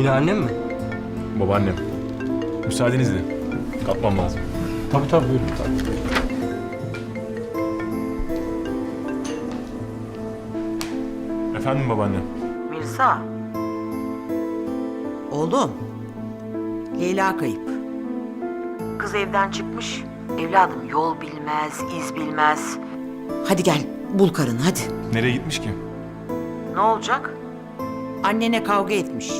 Yine annem mi? Babaannem. Müsaadenizle. Kalkmam lazım. Tabii tabii buyurun. Efendim babaannem. Mirza. Oğlum. Leyla kayıp. Kız evden çıkmış. Evladım yol bilmez, iz bilmez. Hadi gel bul karını hadi. Nereye gitmiş ki? Ne olacak? Annene kavga etmiş.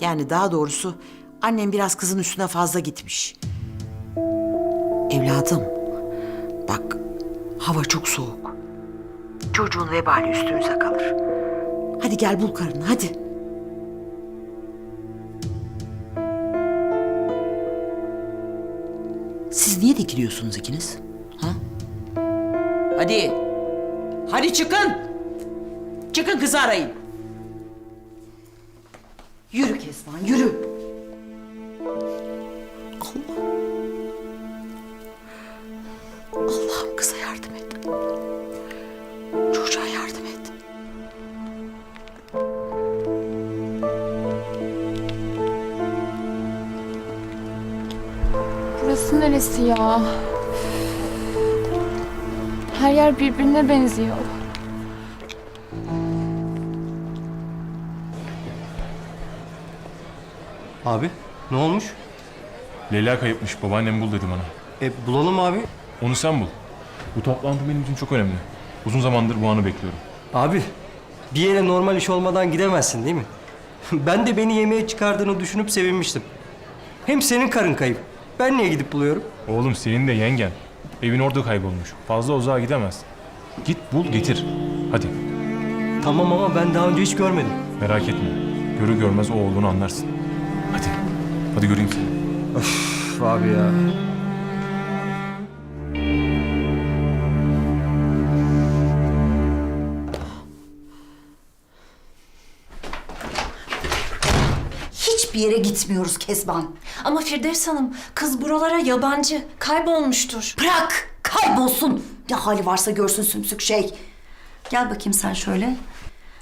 Yani daha doğrusu annem biraz kızın üstüne fazla gitmiş. Evladım bak hava çok soğuk. Çocuğun vebali üstünüze kalır. Hadi gel bul karını hadi. Siz niye dikiliyorsunuz ikiniz? Ha? Hadi. Hadi çıkın. Çıkın kızı arayın. Kezban yürü. Allah. Allah'ım kıza yardım et. Çocuğa yardım et. Burası neresi ya? Her yer birbirine benziyor. Abi ne olmuş? Leyla kayıpmış. Babaannem bul dedi bana. E bulalım abi. Onu sen bul. Bu toplantı benim için çok önemli. Uzun zamandır bu anı bekliyorum. Abi bir yere normal iş olmadan gidemezsin değil mi? ben de beni yemeğe çıkardığını düşünüp sevinmiştim. Hem senin karın kayıp. Ben niye gidip buluyorum? Oğlum senin de yengen. Evin orada kaybolmuş. Fazla uzağa gidemez. Git bul getir. Hadi Tamam ama ben daha önce hiç görmedim. merak etme. Görü görmez o olduğunu anlarsın. Hadi. Hadi göreyim seni. Üf abi ya. Hiçbir yere gitmiyoruz Kezban. Ama Firdevs Hanım, kız buralara yabancı, kaybolmuştur. Bırak, kaybolsun. Ne hali varsa görsün sümsük şey. Gel bakayım sen şöyle.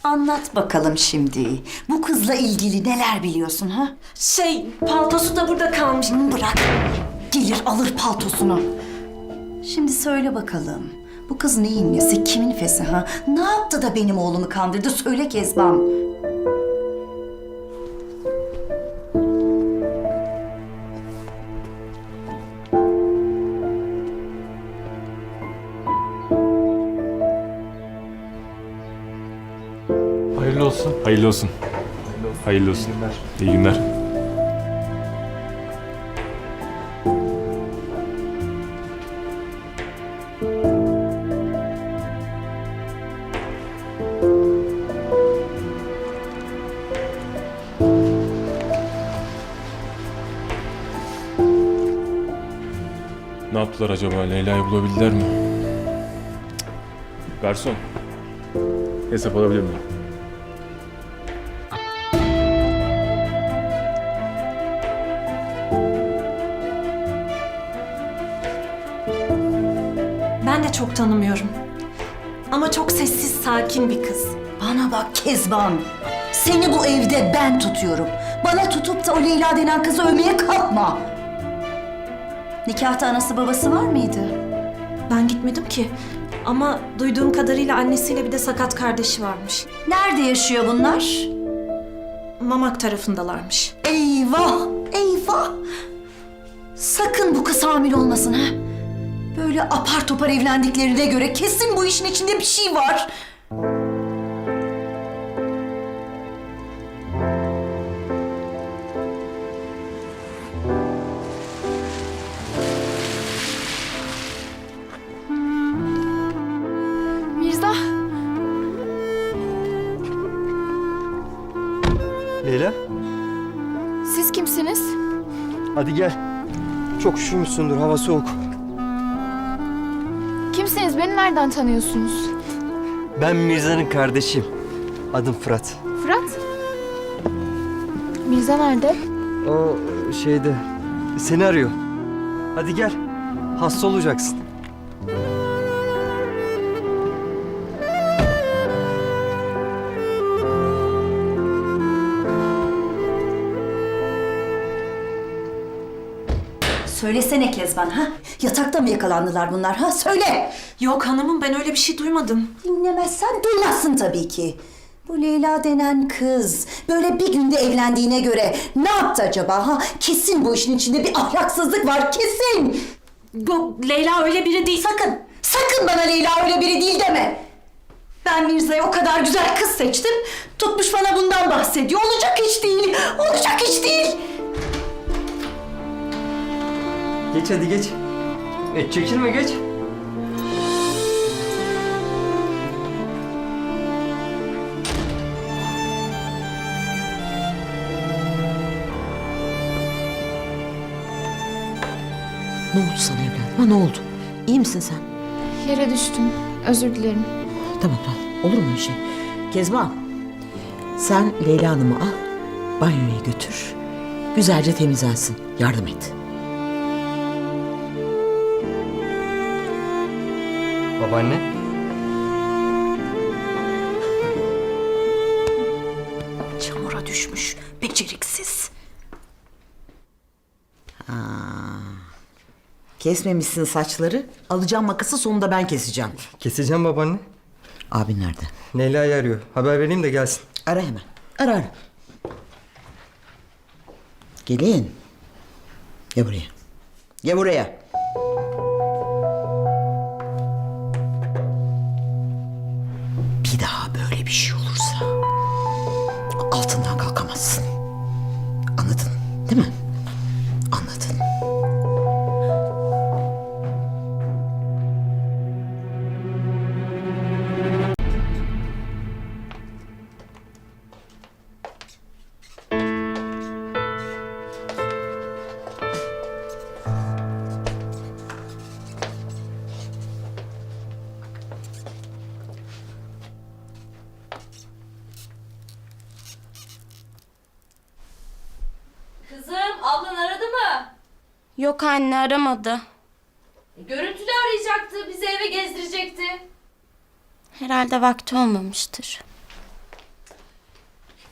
Anlat bakalım şimdi. Bu kızla ilgili neler biliyorsun ha? Şey, paltosu da burada kalmış. Bırak. Gelir alır paltosunu. Şimdi söyle bakalım. Bu kız neyin nesi, kimin fesi ha? Ne yaptı da benim oğlumu kandırdı? Söyle Kezban. Hayırlı olsun. Hayırlı olsun. İyi günler. Ne yaptılar acaba? Leyla'yı bulabildiler mi? Garson. Hesap alabilir miyim? Çok tanımıyorum. Ama çok sessiz, sakin bir kız. Bana bak Kezban. Seni bu evde ben tutuyorum. Bana tutup da o Leyla denen kızı övmeye kalkma. Nikahta anası babası var mıydı? Ben gitmedim ki. Ama duyduğum kadarıyla annesiyle bir de sakat kardeşi varmış. Nerede yaşıyor bunlar? Mamak tarafındalarmış. Eyvah, eyvah. Sakın bu kız hamile olmasın ha. Böyle apar topar evlendiklerine göre kesin bu işin içinde bir şey var. Mirza, Leyla siz kimsiniz? hadi gel. Çok üşümüşsündür hava soğuk nereden tanıyorsunuz? Ben Mirza'nın kardeşim. Adım Fırat. Fırat? Mirza nerede? O şeyde seni arıyor. Hadi gel. Hasta olacaksın. Söylesene Kezban ha? Yatakta mı yakalandılar bunlar ha? Söyle! Yok hanımım ben öyle bir şey duymadım. Dinlemezsen duymazsın tabii ki. Bu Leyla denen kız böyle bir günde evlendiğine göre ne yaptı acaba ha? Kesin bu işin içinde bir ahlaksızlık var kesin. Bu Leyla öyle biri değil. Sakın, sakın bana Leyla öyle biri değil deme. Ben Mirza'ya o kadar güzel kız seçtim. Tutmuş bana bundan bahsediyor. Olacak iş değil. Olacak iş değil. Geç hadi geç. E, çekilme geç. Ne oldu sana evladım? Ha, ne oldu? İyi misin sen? Yere düştüm. Özür dilerim. Tamam tamam. Olur mu öyle şey? Kezban. Sen Leyla Hanım'ı al. Banyoya götür. Güzelce temizlensin. Yardım et. Babaanne. Çamura düşmüş. Beceriksiz. Kesmemişsin saçları. Alacağım makası sonunda ben keseceğim. Keseceğim babaanne. Abin nerede? Leyla'yı arıyor. Haber vereyim de gelsin. Ara hemen. Ara ara. Gelin. Gel buraya. Gel buraya. Yok anne aramadı. Görüntülü arayacaktı. Bizi eve gezdirecekti. Herhalde vakti olmamıştır.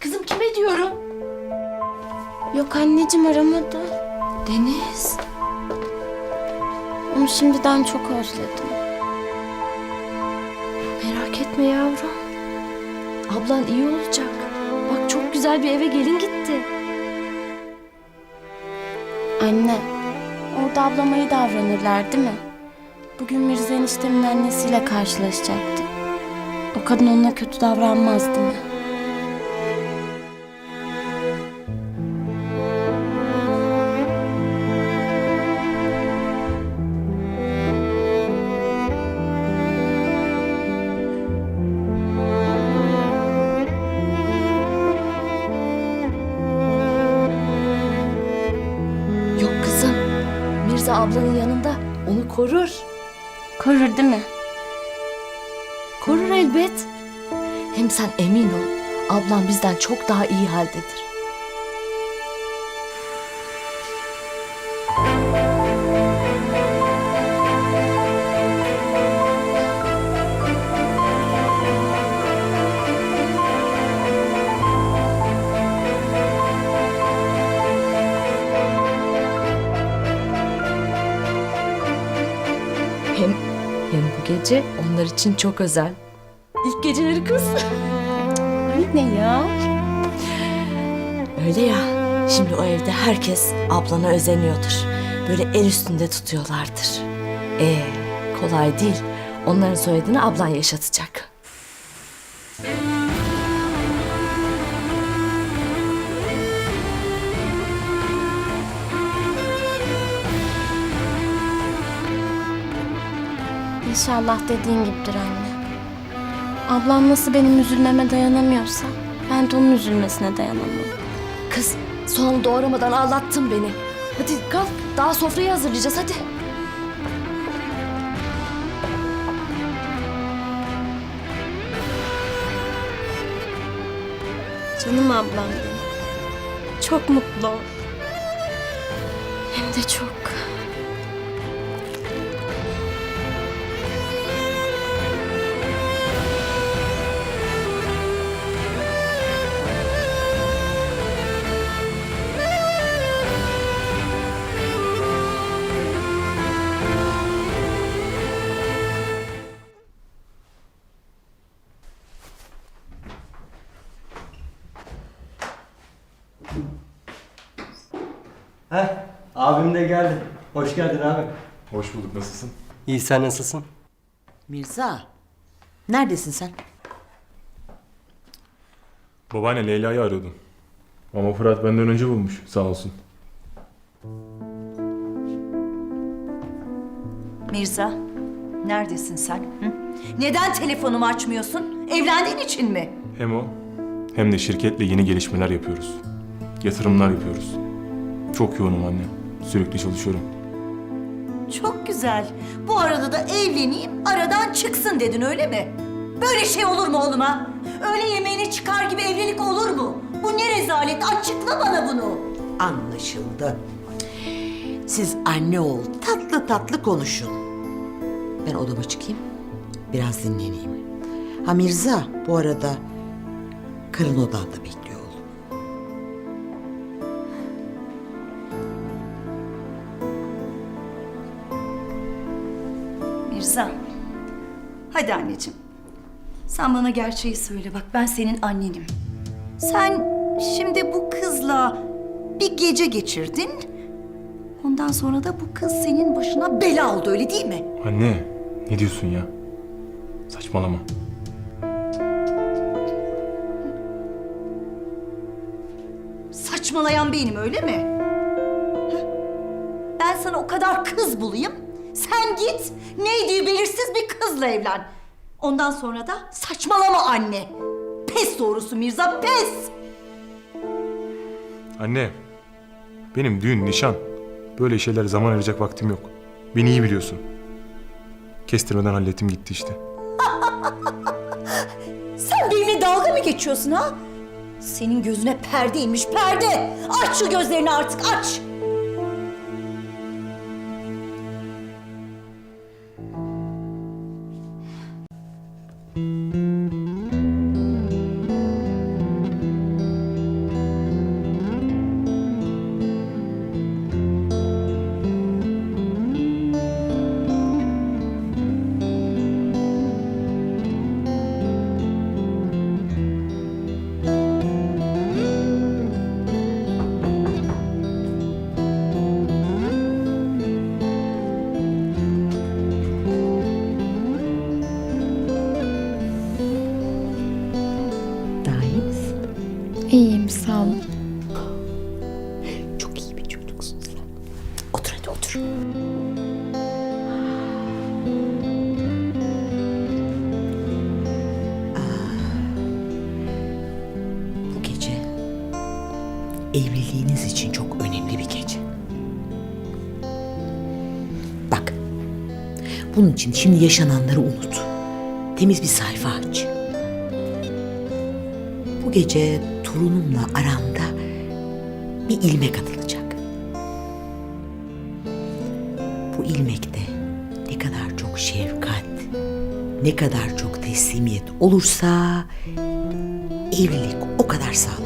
Kızım kime diyorum? Yok anneciğim aramadı. Deniz. Onu şimdiden çok özledim. Merak etme yavrum. Ablan iyi olacak. Bak çok güzel bir eve gelin gitti. Anne, orada ablama iyi davranırlar değil mi? Bugün Mirza eniştemin annesiyle karşılaşacaktı. O kadın ona kötü davranmaz değil mi? Emin ol. Ablam bizden çok daha iyi haldedir. Hem, hem bu gece onlar için çok özel. İlk geceleri kız. Anne ya. Öyle ya. Şimdi o evde herkes ablana özeniyordur. Böyle el üstünde tutuyorlardır. Ee, kolay değil. Onların soyadını ablan yaşatacak. İnşallah dediğin gibidir anne. Ablam nasıl benim üzülmeme dayanamıyorsa ben de onun üzülmesine dayanamam. Kız, soğanı doğramadan ağlattın beni. Hadi kalk, daha sofrayı hazırlayacağız hadi. Canım ablam benim. Çok mutlu ol. Hem de çok. Heh, abim de geldi. Hoş geldin abi. Hoş bulduk. Nasılsın? İyi sen nasılsın? Mirza, neredesin sen? Babaanne Leyla'yı arıyordum. Ama Fırat benden önce bulmuş. Sağ olsun. Mirza, neredesin sen? Hı? Neden telefonumu açmıyorsun? Evlendiğin için mi? Hem o hem de şirketle yeni gelişmeler yapıyoruz. Yatırımlar yapıyoruz. Çok yoğunum anne. Sürekli çalışıyorum. Çok güzel. Bu arada da evleneyim, aradan çıksın dedin öyle mi? Böyle şey olur mu oğlum ha? Öğle yemeğine çıkar gibi evlilik olur mu? Bu ne rezalet? Açıkla bana bunu. Anlaşıldı. Siz anne oğul tatlı tatlı konuşun. Ben odama çıkayım. Biraz dinleneyim. Ha Mirza bu arada karın odanda bekliyor hadi anneciğim. Sen bana gerçeği söyle bak ben senin annenim. Sen şimdi bu kızla bir gece geçirdin. Ondan sonra da bu kız senin başına bela oldu öyle değil mi? Anne ne diyorsun ya? Saçmalama. Saçmalayan benim öyle mi? Ben sana o kadar kız bulayım. Sen git neydi belirsiz bir kızla evlen. Ondan sonra da saçmalama anne. Pes doğrusu Mirza pes. Anne benim düğün nişan. Böyle şeyler zaman ayıracak vaktim yok. Beni iyi biliyorsun. Kestirmeden hallettim gitti işte. Sen benimle dalga mı geçiyorsun ha? Senin gözüne perde inmiş perde. Aç şu gözlerini artık aç. Evliliğiniz için çok önemli bir gece. Bak, bunun için şimdi yaşananları unut. Temiz bir sayfa aç. Bu gece torunumla aramda bir ilmek atılacak. Bu ilmekte ne kadar çok şefkat, ne kadar çok teslimiyet olursa evlilik o kadar sağlam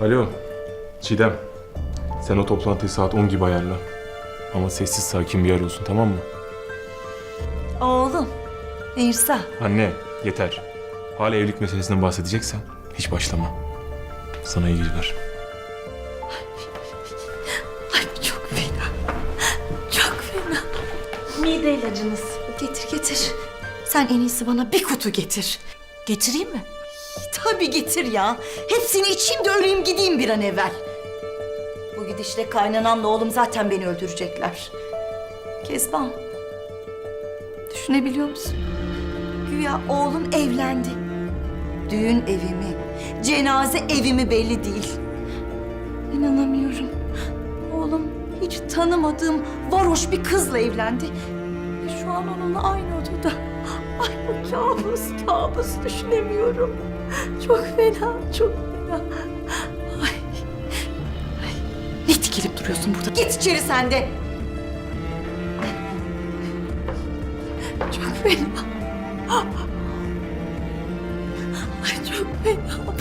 Alo Çiğdem. Sen o toplantıyı saat 10 gibi ayarla. Ama sessiz sakin bir yer olsun tamam mı? Oğlum, Mirza. Anne yeter. Hala evlilik meselesinden bahsedeceksen hiç başlama. Sana iyi geceler. Ay çok fena. Çok fena. Mide ilacınız. Getir getir. Sen en iyisi bana bir kutu getir. Getireyim mi? Tabii getir ya. Hepsini içeyim de öleyim gideyim bir an evvel. Bu gidişle kaynanamla oğlum zaten beni öldürecekler. Kezban. Düşünebiliyor musun? Güya oğlum evlendi. Düğün evi mi, cenaze evi mi belli değil. İnanamıyorum. Oğlum hiç tanımadığım varoş bir kızla evlendi. Ve şu an onunla aynı odada. Ay bu kabus, kabus düşünemiyorum. Çok fena, çok fena. Ay, ay. Ne dikilip duruyorsun burada? Git içeri sen de. Çok fena. Ay çok fena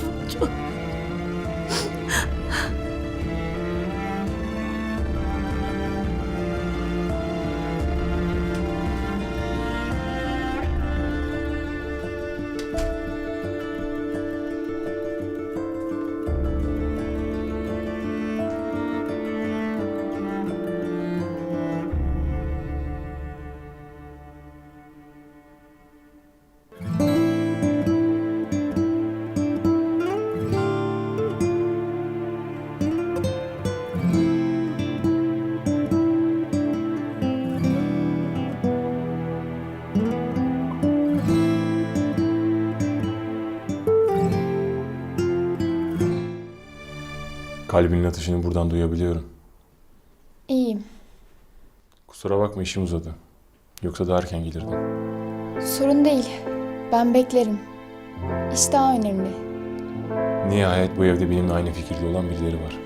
Kalbinin atışını buradan duyabiliyorum. İyiyim. Kusura bakma işim uzadı. Yoksa daha erken gelirdim. Sorun değil. Ben beklerim. İş daha önemli. Nihayet bu evde benimle aynı fikirde olan birileri var.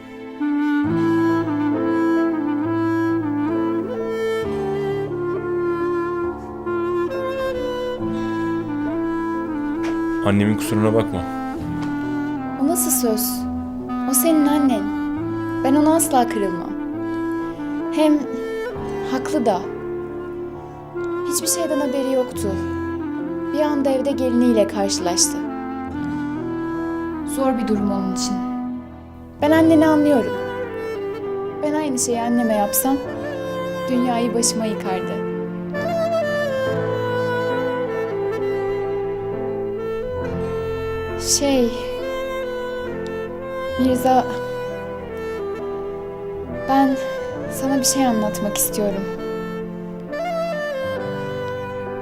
Annemin kusuruna bakma. O nasıl söz? O senin annen. Ben ona asla kırılmam. Hem haklı da. Hiçbir şeyden haberi yoktu. Bir anda evde geliniyle karşılaştı. Zor bir durum onun için. Ben anneni anlıyorum. Ben aynı şeyi anneme yapsam dünyayı başıma yıkardı. Şey... Mirza... Ben sana bir şey anlatmak istiyorum.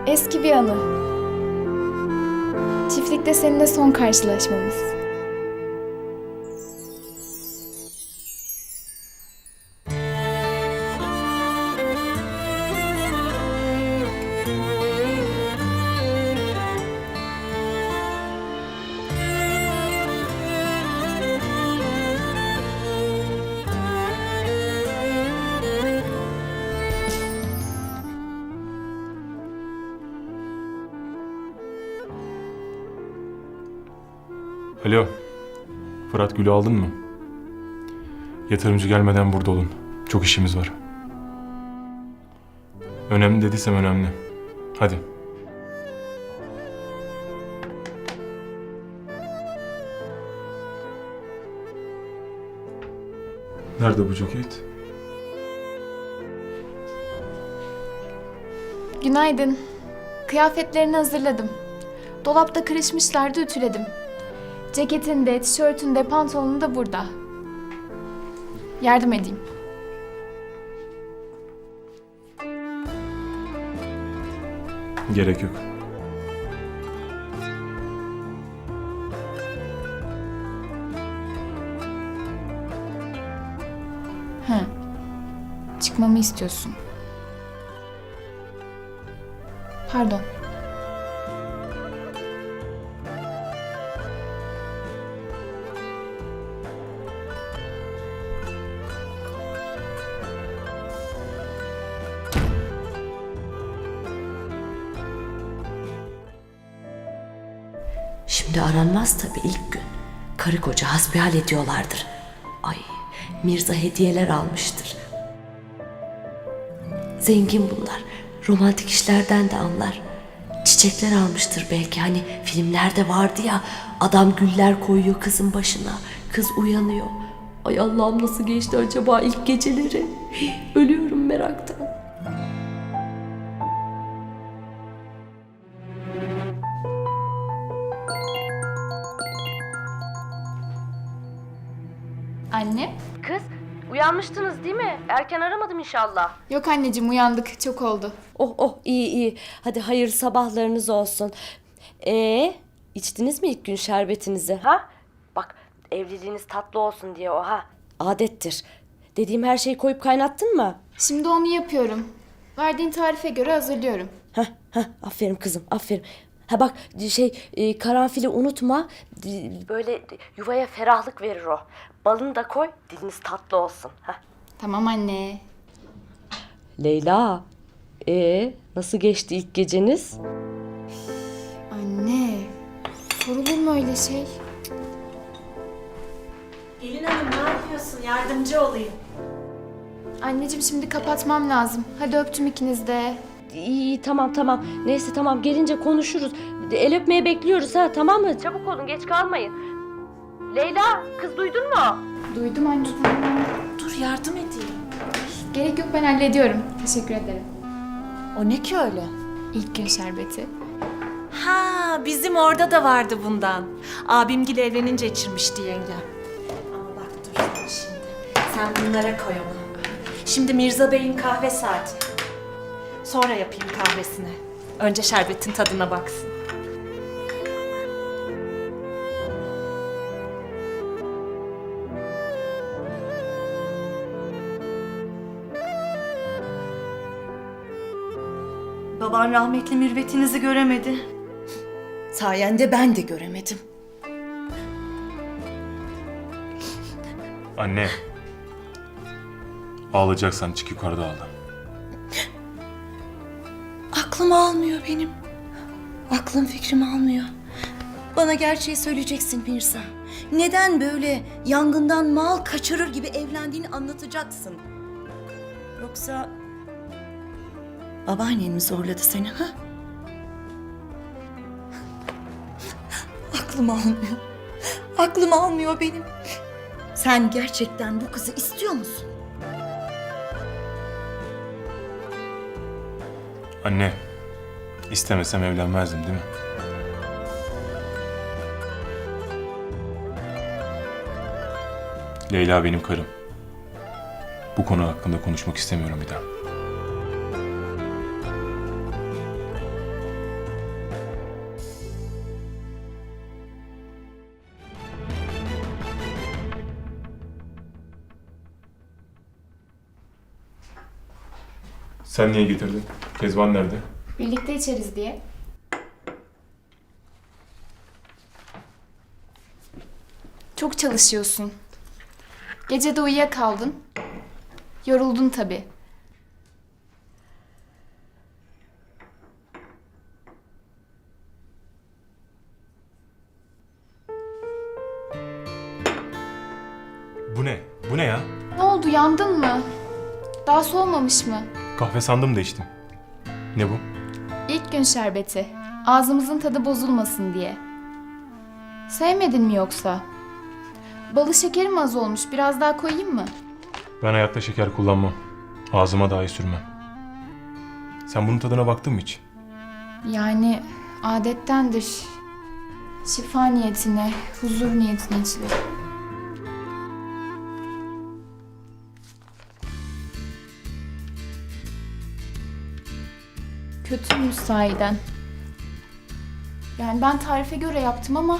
Eski bir anı. Çiftlikte seninle son karşılaşmamız. Fırat Gül'ü aldın mı? Yatırımcı gelmeden burada olun. Çok işimiz var. Önemli dediysem önemli. Hadi. Nerede bu ceket? Günaydın. Kıyafetlerini hazırladım. Dolapta kırışmışlardı ütüledim. Ceketin de, tişörtün de, pantolonun da burada. Yardım edeyim. Gerek yok. Hı. Çıkmamı istiyorsun. Pardon. Aranmaz tabii ilk gün. Karı koca hasbihal ediyorlardır. Ay Mirza hediyeler almıştır. Zengin bunlar. Romantik işlerden de anlar. Çiçekler almıştır belki. Hani filmlerde vardı ya adam güller koyuyor kızın başına. Kız uyanıyor. Ay Allah'ım nasıl geçti acaba ilk geceleri? Ölüyorum meraktan. Erken aramadım inşallah. Yok anneciğim uyandık. Çok oldu. Oh oh iyi iyi. Hadi hayırlı sabahlarınız olsun. Ee, içtiniz mi ilk gün şerbetinizi ha? Bak evliliğiniz tatlı olsun diye o ha. Adettir. Dediğim her şeyi koyup kaynattın mı? Şimdi onu yapıyorum. Verdiğin tarife göre hazırlıyorum. Heh, heh, aferin kızım, aferin. Ha bak şey e, karanfili unutma. Böyle yuvaya ferahlık verir o. Balını da koy, diliniz tatlı olsun. Heh. Tamam anne. Leyla, ee nasıl geçti ilk geceniz? Anne. Sorulur mu öyle şey? Gelin hanım ne yapıyorsun? Yardımcı olayım. Anneciğim şimdi kapatmam lazım. Hadi öptüm ikiniz de. İyi, iyi tamam tamam. Neyse tamam gelince konuşuruz. El öpmeye bekliyoruz ha tamam mı? Çabuk olun geç kalmayın. Leyla kız duydun mu? Duydum anne tamam. Dur yardım edeyim. Gerek yok ben hallediyorum. Teşekkür ederim. O ne ki öyle? İlk gün şerbeti. Ha bizim orada da vardı bundan. Abimgil evlenince içirmişti yengem. Ama bak dur sen şimdi. Sen bunlara koy onu. Şimdi Mirza Bey'in kahve saati. Sonra yapayım kahvesini. Önce şerbetin tadına baksın. Baban rahmetli mürvetinizi göremedi. Sayende ben de göremedim. Anne. Ağlayacaksan çık yukarıda ağla. Aklım almıyor benim. Aklım fikrim almıyor. Bana gerçeği söyleyeceksin Mirza. Neden böyle yangından mal kaçırır gibi evlendiğini anlatacaksın. Yoksa babaannen mi zorladı seni ha? Aklım almıyor. Aklım almıyor benim. Sen gerçekten bu kızı istiyor musun? Anne. istemesem evlenmezdim değil mi? Leyla benim karım. Bu konu hakkında konuşmak istemiyorum bir daha. Sen niye getirdin? Kezban nerede? Birlikte içeriz diye. Çok çalışıyorsun. Gece de uyuyakaldın. Yoruldun tabii. Bu ne? Bu ne ya? Ne oldu yandın mı? Daha soğumamış mı? Kahve sandım da içtim. Ne bu? İlk gün şerbeti. Ağzımızın tadı bozulmasın diye. Sevmedin mi yoksa? Balı şekerim az olmuş. Biraz daha koyayım mı? Ben hayatta şeker kullanmam. Ağzıma dahi sürmem. Sen bunun tadına baktın mı hiç? Yani adettendir. Şifa niyetine, huzur niyetine içilir. Kötüymüş sahiden. Yani ben tarife göre yaptım ama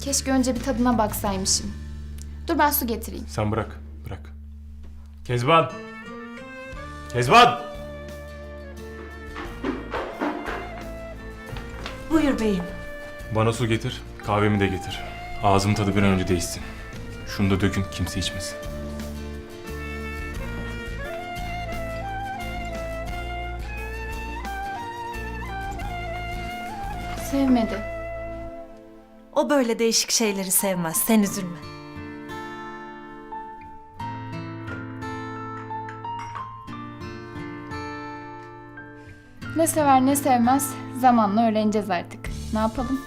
keşke önce bir tadına baksaymışım. Dur ben su getireyim. Sen bırak, bırak. Kezban! Kezban! Buyur beyim. Bana su getir, kahvemi de getir. Ağzım tadı bir an önce değişsin. Şunu da dökün, kimse içmesin. Sevmedi. O böyle değişik şeyleri sevmez. Sen üzülme. Ne sever ne sevmez zamanla öğreneceğiz artık. Ne yapalım?